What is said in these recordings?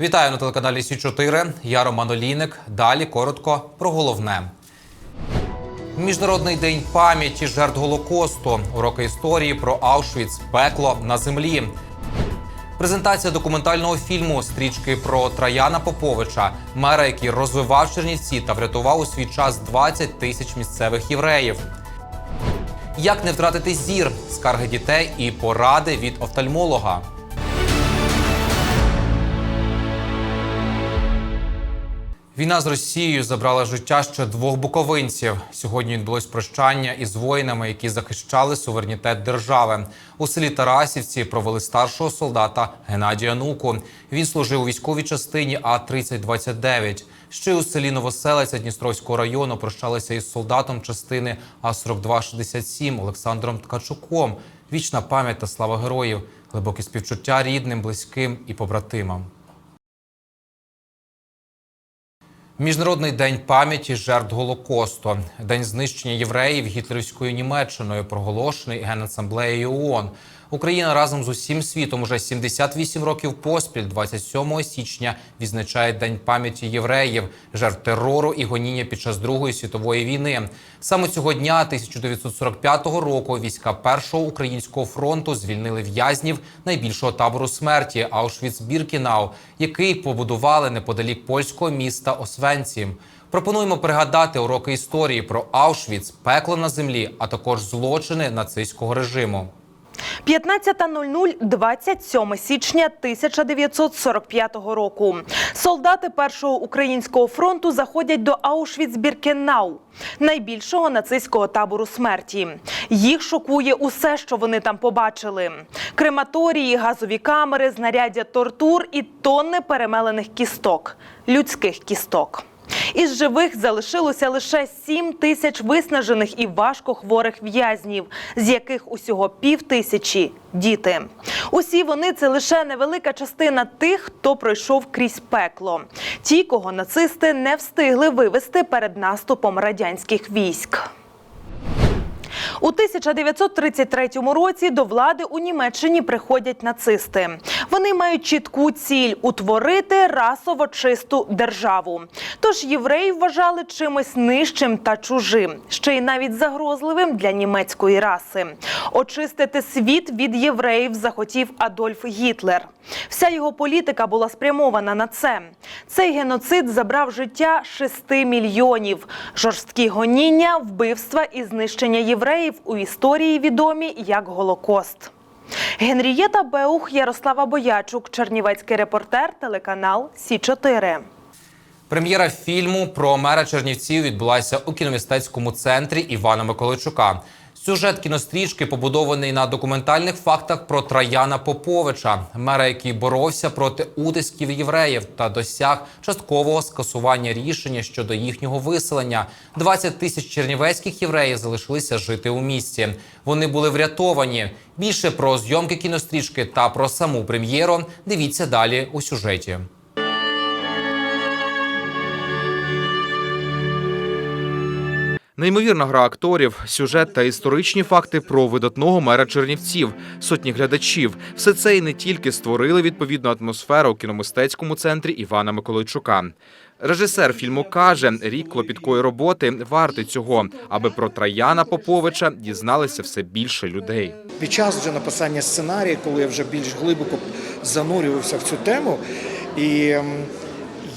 Вітаю на телеканалі Сі 4 Я Роман Олійник. Далі коротко про головне. Міжнародний день пам'яті жертв Голокосту. Уроки історії про Аушвіц, пекло на землі. Презентація документального фільму стрічки про Траяна Поповича, мера, який розвивав Чернівці та врятував у свій час 20 тисяч місцевих євреїв. Як не втратити зір, скарги дітей і поради від офтальмолога. Війна з Росією забрала життя ще двох буковинців. Сьогодні відбулось прощання із воїнами, які захищали суверенітет держави. У селі Тарасівці провели старшого солдата Геннадія Нуку. Він служив у військовій частині А 3029 Ще й у селі Новоселиця Дністровського району прощалися із солдатом частини А 4267 Олександром Ткачуком. Вічна пам'ять та слава героїв, глибокі співчуття рідним, близьким і побратимам. Міжнародний день пам'яті жертв Голокосту, день знищення євреїв гітлерівською Німеччиною, проголошений Генасамблеєю ООН. Україна разом з усім світом уже 78 років поспіль, 27 січня, відзначає День пам'яті євреїв, жертв терору і гоніння під час Другої світової війни. Саме цього дня, 1945 року, війська першого українського фронту звільнили в'язнів найбільшого табору смерті Аушвіц-Біркінау, який побудували неподалік польського міста Освенцім. Пропонуємо пригадати уроки історії про Аушвіц, пекло на землі, а також злочини нацистського режиму. 15.00, 27 січня 1945 року. Солдати першого українського фронту заходять до Аушвіц-Біркенау, найбільшого нацистського табору смерті. Їх шокує усе, що вони там побачили: крематорії, газові камери, знаряддя тортур і тонни перемелених кісток, людських кісток. Із живих залишилося лише 7 тисяч виснажених і важко хворих в'язнів, з яких усього пів тисячі – діти. Усі вони це лише невелика частина тих, хто пройшов крізь пекло. Ті, кого нацисти не встигли вивести перед наступом радянських військ. У 1933 році до влади у Німеччині приходять нацисти. Вони мають чітку ціль утворити расово чисту державу. Тож євреїв вважали чимось нижчим та чужим, ще й навіть загрозливим для німецької раси. Очистити світ від євреїв захотів Адольф Гітлер. Вся його політика була спрямована на це. Цей геноцид забрав життя 6 мільйонів. Жорсткі гоніння, вбивства і знищення євреїв у історії відомі як Голокост. Генрієта Беух, Ярослава Боячук, Чернівецький репортер, телеканал Сі 4 Прем'єра фільму про мера Чернівців відбулася у кіномістецькому центрі Івана Миколайчука. Сюжет кінострічки побудований на документальних фактах про Траяна Поповича, мера, який боровся проти утисків євреїв та досяг часткового скасування рішення щодо їхнього виселення. 20 тисяч чернівецьких євреїв залишилися жити у місті. Вони були врятовані. Більше про зйомки кінострічки та про саму прем'єру дивіться далі у сюжеті. Неймовірна гра акторів, сюжет та історичні факти про видатного мера Чернівців, сотні глядачів. Все це і не тільки створили відповідну атмосферу у кіномистецькому центрі Івана Миколайчука. Режисер фільму каже, рік клопіткої роботи вартий цього, аби про Траяна Поповича дізналися все більше людей. Під час вже написання сценарію, коли я вже більш глибоко занурювався в цю тему, і ем,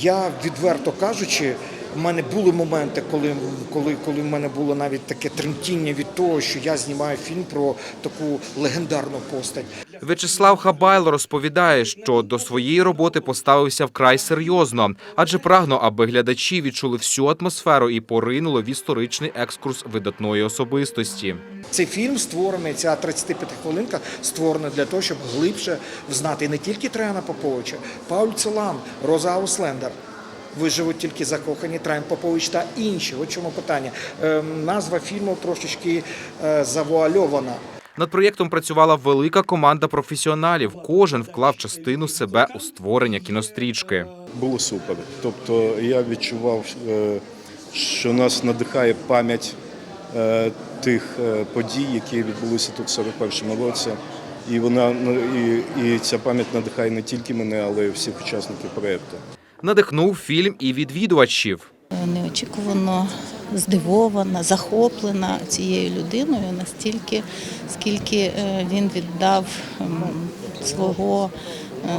я відверто кажучи, в мене були моменти, коли, коли, коли в мене було навіть таке тремтіння від того, що я знімаю фільм про таку легендарну постать. В'ячеслав Хабайло розповідає, що до своєї роботи поставився вкрай серйозно, адже прагнув, аби глядачі відчули всю атмосферу і поринули в історичний екскурс видатної особистості. Цей фільм створений, ця 35 хвилинка створена для того, щоб глибше взнати не тільки Траяна Поповича, Пауль Целан, Роза Ауслендер. Виживуть тільки закохані Траян Попович та інші. От чому питання. Ем, назва фільму трошечки е, завуальована. Над проєктом працювала велика команда професіоналів. Кожен вклав частину себе у створення кінострічки. Було супер. Тобто я відчував, е, що нас надихає пам'ять е, тих подій, які відбулися тут в 41-му році. І вона ну, і, і ця пам'ять надихає не тільки мене, але й всіх учасників проєкту. Надихнув фільм і відвідувачів. неочікувано здивована, захоплена цією людиною настільки, скільки е, він віддав свого,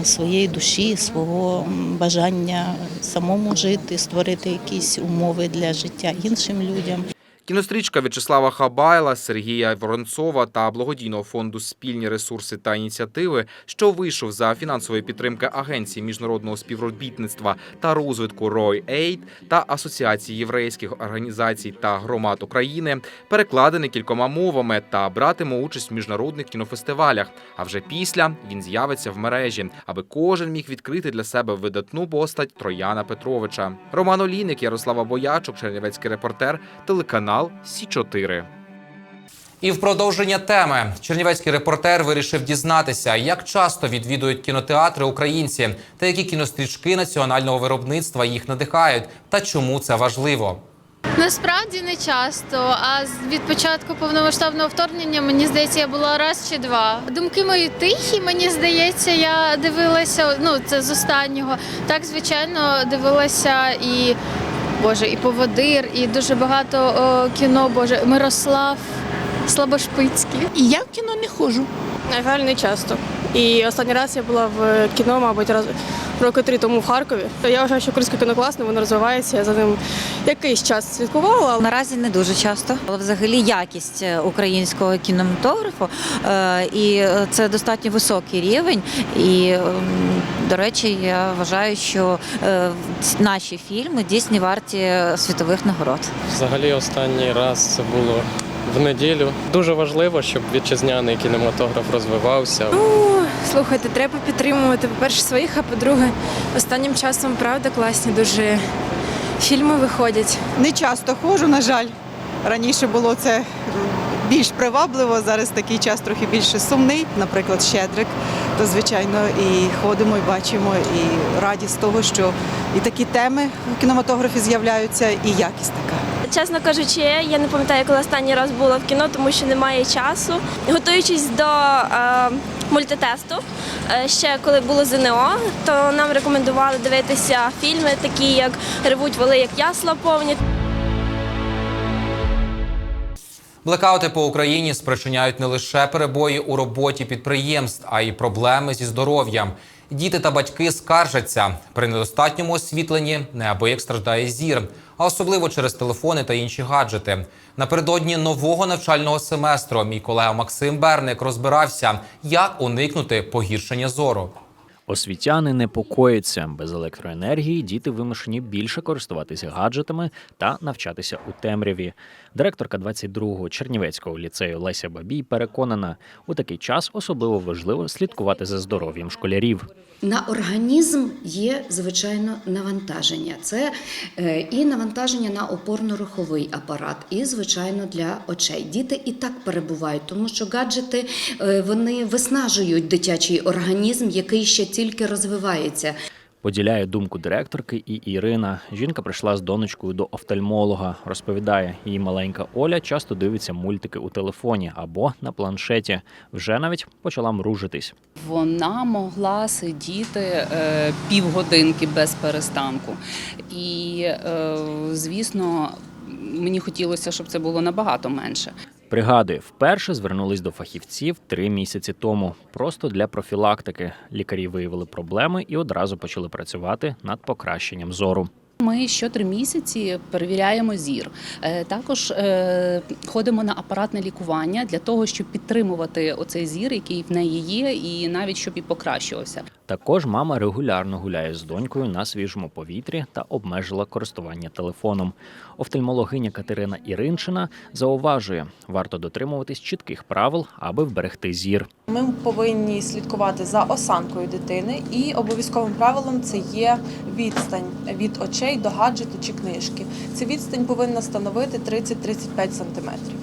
е, своєї душі, свого бажання самому жити, створити якісь умови для життя іншим людям. Кінострічка В'ячеслава Хабайла, Сергія Воронцова та благодійного фонду Спільні ресурси та ініціативи, що вийшов за фінансової підтримки Агенції міжнародного співробітництва та розвитку Roy Aid та Асоціації єврейських організацій та громад України, перекладений кількома мовами та братиме участь в міжнародних кінофестивалях. А вже після він з'явиться в мережі, аби кожен міг відкрити для себе видатну постать Трояна Петровича. Роман Олійник, Ярослава Боячук, Чернівецький репортер, телеканал Сі 4 І в продовження теми чернівецький репортер вирішив дізнатися, як часто відвідують кінотеатри українці та які кінострічки національного виробництва їх надихають, та чому це важливо. Насправді не часто. А з- від початку повномасштабного вторгнення мені здається, я була раз чи два. Думки мої тихі. Мені здається, я дивилася. Ну це з останнього. Так, звичайно, дивилася і Боже, і поводир, і дуже багато о, кіно. Боже, Мирослав Слабошпицький. І я в кіно не ходжу. На жаль, не часто. І останній раз я була в кіно, мабуть, раз роки три тому в Харкові. Я вважаю, що українське кіно класне, воно розвивається. Я за ним якийсь час слідкувала, але Наразі не дуже часто, але взагалі якість е, українського кінематографу, е, і е, це достатньо високий рівень. І ем, до речі, я вважаю, що е, наші фільми дійсно варті світових нагород. Взагалі останній раз це було в неділю. Дуже важливо, щоб вітчизняний кінематограф розвивався. Ну, слухайте, треба підтримувати, по-перше, своїх, а по-друге, останнім часом правда класні дуже фільми виходять. Не часто ходжу, на жаль. Раніше було це більш привабливо, зараз такий час трохи більше сумний. Наприклад, Щедрик, то звичайно і ходимо, і бачимо, і раді з того, що і такі теми в кінематографі з'являються, і якість така. Чесно кажучи, я не пам'ятаю, коли останній раз була в кіно, тому що немає часу. Готуючись до е, мультитесту, е, ще коли було ЗНО, то нам рекомендували дивитися фільми, такі як Ревуть воли, як ясла повні. Блекаути по Україні спричиняють не лише перебої у роботі підприємств, а й проблеми зі здоров'ям. Діти та батьки скаржаться при недостатньому освітленні неабияк страждає зір, а особливо через телефони та інші гаджети. Напередодні нового навчального семестру мій колега Максим Берник розбирався, як уникнути погіршення зору. Освітяни непокоїться. Без електроенергії діти вимушені більше користуватися гаджетами та навчатися у темряві. Директорка 22-го Чернівецького ліцею Леся Бабій переконана, у такий час особливо важливо слідкувати за здоров'ям школярів. На організм є звичайно навантаження. Це е, і навантаження на опорно-руховий апарат, і звичайно для очей. Діти і так перебувають, тому що гаджети е, вони виснажують дитячий організм, який ще тільки розвивається. Поділяє думку директорки і Ірина. Жінка прийшла з донечкою до офтальмолога. Розповідає, її маленька Оля часто дивиться мультики у телефоні або на планшеті. Вже навіть почала мружитись. Вона могла сидіти е, півгодинки без перестанку. І, е, звісно, мені хотілося, щоб це було набагато менше. Пригадує, вперше звернулись до фахівців три місяці тому. Просто для профілактики. Лікарі виявили проблеми і одразу почали працювати над покращенням зору. Ми щотри місяці перевіряємо зір. Е, Також е, ходимо на апаратне лікування для того, щоб підтримувати оцей зір, який в неї є, і навіть щоб і покращувався. Також мама регулярно гуляє з донькою на свіжому повітрі та обмежила користування телефоном. Офтальмологиня Катерина Іринчина зауважує, варто дотримуватись чітких правил, аби вберегти зір. Ми повинні слідкувати за осанкою дитини, і обов'язковим правилом це є відстань від очей до гаджету чи книжки. Ця відстань повинна становити 30-35 сантиметрів.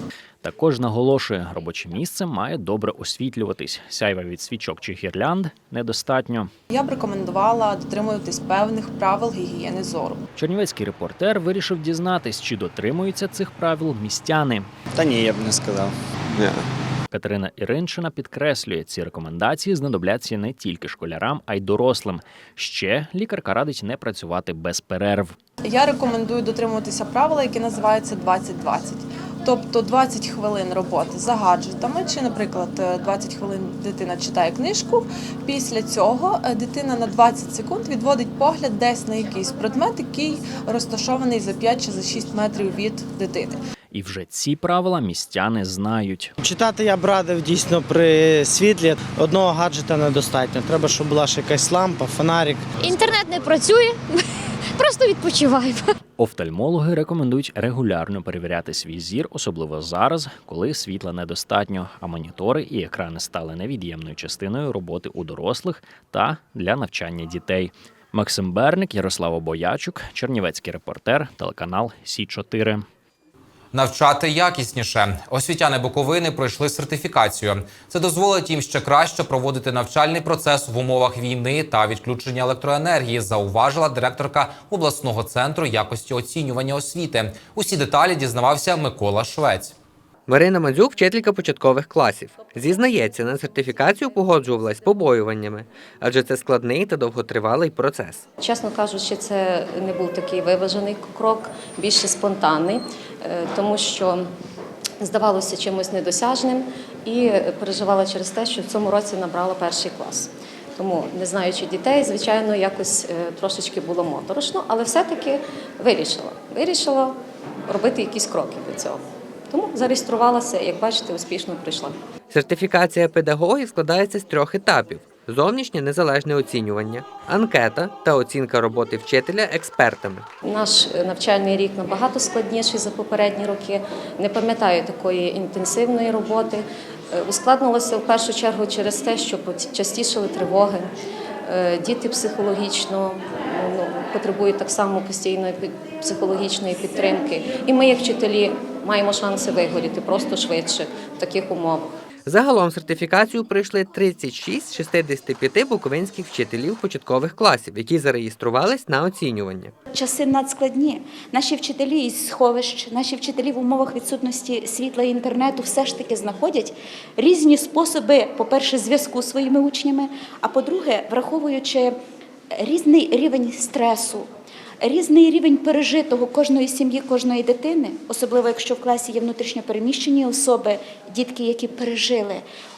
Також наголошує, робоче місце має добре освітлюватись. Сяйва від свічок чи гірлянд недостатньо. Я б рекомендувала дотримуватись певних правил гігієни зору. Чернівецький репортер вирішив дізнатись, чи дотримуються цих правил містяни. Та ні, я б не сказав. Катерина Іринчина підкреслює, ці рекомендації знадобляться не тільки школярам, а й дорослим. Ще лікарка радить не працювати без перерв. Я рекомендую дотримуватися правила, яке називається 20-20. Тобто 20 хвилин роботи за гаджетами, чи, наприклад, е, 20 хвилин дитина читає книжку. Після цього е, дитина на 20 секунд відводить погляд десь на якийсь предмет, який розташований за 5 чи за 6 метрів від дитини. І вже ці правила містяни знають. Читати я б радив дійсно при світлі. Одного гаджета недостатньо. Треба, щоб була ще якась лампа, фонарик. Інтернет не працює, просто відпочиваємо. Офтальмологи рекомендують регулярно перевіряти свій зір, особливо зараз, коли світла недостатньо, а монітори і екрани стали невід'ємною частиною роботи у дорослих та для навчання дітей. Максим Берник, Ярослава Боячук, Чернівецький репортер, телеканал Сі 4 Навчати якісніше. Освітяни Буковини пройшли сертифікацію. Це дозволить їм ще краще проводити навчальний процес в умовах війни та відключення електроенергії, зауважила директорка обласного центру якості оцінювання освіти. Усі деталі дізнавався Микола Швець. Марина Мадзюк, вчителька початкових класів, зізнається, на сертифікацію погоджувалась побоюваннями, адже це складний та довготривалий процес. Чесно кажучи, це не був такий виважений крок, більше спонтанний, е, тому що здавалося чимось недосяжним і переживала через те, що в цьому році набрала перший клас. Тому, не знаючи дітей, звичайно, якось е, трошечки було моторошно, але все-таки вирішила. Вирішила робити якісь кроки до цього. Тому зареєструвалася, як бачите, успішно пройшла. Сертифікація педагогів складається з трьох етапів: зовнішнє незалежне оцінювання, анкета та оцінка роботи вчителя експертами. Наш е, навчальний рік набагато складніший за попередні роки. Не пам'ятаю такої інтенсивної роботи. Е, Ускладнилося в першу чергу через те, що частішали тривоги. Е, Діти психологічно ну, потребують так само постійної психологічної підтримки. І ми, як вчителі, маємо шанси вигоріти просто швидше в таких умовах. Загалом сертифікацію пройшли 36 з 65 буковинських вчителів початкових класів, які зареєструвались на оцінювання. Часи надскладні. Наші вчителі із сховищ, наші вчителі в умовах відсутності світла і інтернету все ж таки знаходять різні способи, по-перше, зв'язку з своїми учнями, а по-друге, враховуючи різний рівень стресу. Різний рівень пережитого кожної сім'ї, кожної дитини, особливо якщо в класі є внутрішньо переміщені особи, дітки, які пережили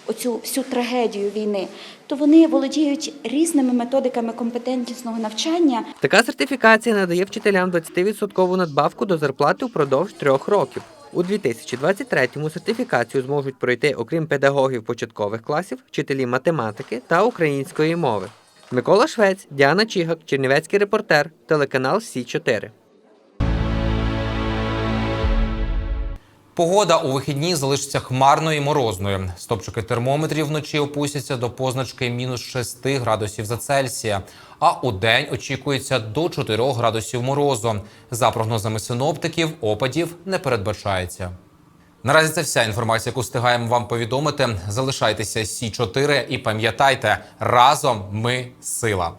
оцю всю трагедію війни, то вони володіють різними методиками компетентнісного навчання, Така сертифікація надає вчителям 20% надбавку до зарплати впродовж трьох років. У 2023-му сертифікацію зможуть пройти, окрім педагогів початкових класів, вчителі математики та української мови. Микола Швець, Діана Чігак, Чернівецький репортер, телеканал Сі 4 Погода у вихідні залишиться хмарною і морозною. Стопчики термометрів вночі опустяться до позначки мінус 6 градусів за Цельсія. А у день очікується до 4 градусів морозу. За прогнозами синоптиків, опадів не передбачається. Наразі це вся інформація, яку встигаємо вам повідомити. Залишайтеся Сі 4 і пам'ятайте, разом ми сила.